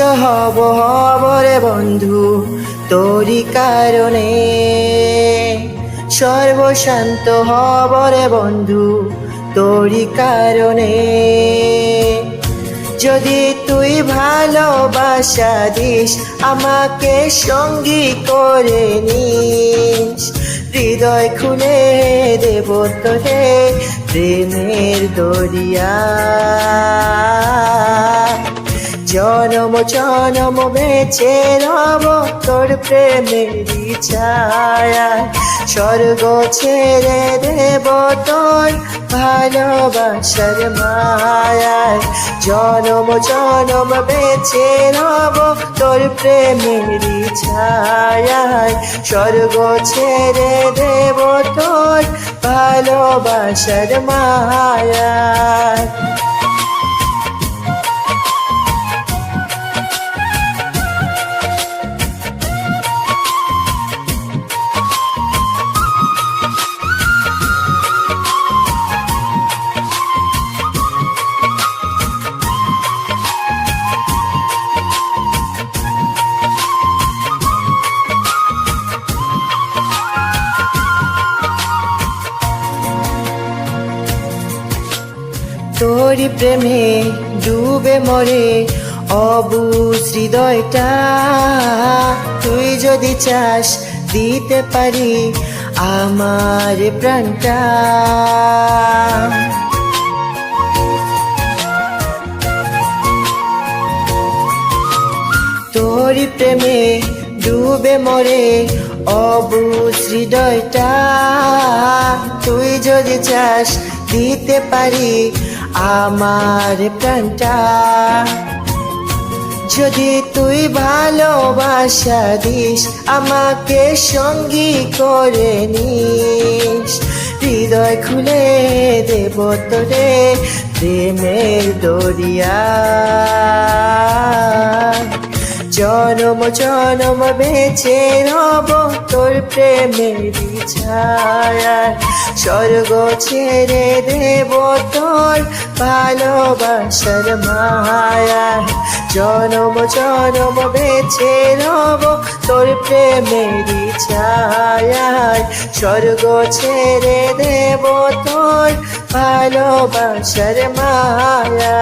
হবরে বন্ধু তোরি কারণে। সর্বশান্ত হবরে বন্ধু তোরি কারণে। যদি তুই ভালোবাসা দিস, আমাকে সঙ্গী করে নিস। হৃদয় খুলে দেব তোরে প্রেমের দরিয়া। জনম জনম বেঁচে রব, তোর প্রেমের ছায়া স্বর্গ ছেড়ে দেব তোর ভালোবাসার মায়ায়। জনম জনম বেঁচে রব, তোর প্রেমের ছায়ায় স্বর্গ ছেড়ে দেব তোর ভালোবাসার মায়ায়। তোরি প্রেমে ডুবে মরে, অবুজ হৃদয়টা। তুই যদি চাস দিতে পারি আমার প্রাণটা। তোরি প্রেমে ডুবে মরে, অবুজ হৃদয়টা। তুই যদি চাস দিতে পারি আমার প্রাণটা। যদি তুই ভালোবাসা দিস, আমাকে সঙ্গী করে নিস। হৃদয় খুলে দেব তোরে প্রেমের দরিয়া। জনম জনম বেঁচে রব, তোর প্রেমের ছায়া স্বর্গ ছেড়ে দেব তোর ভালোবাসার মায়া জনম জনম বেঁচে রব, তোর প্রেমের ছায়া স্বর্গ ছেড়ে দেব তোর ভালোবাসার মায়া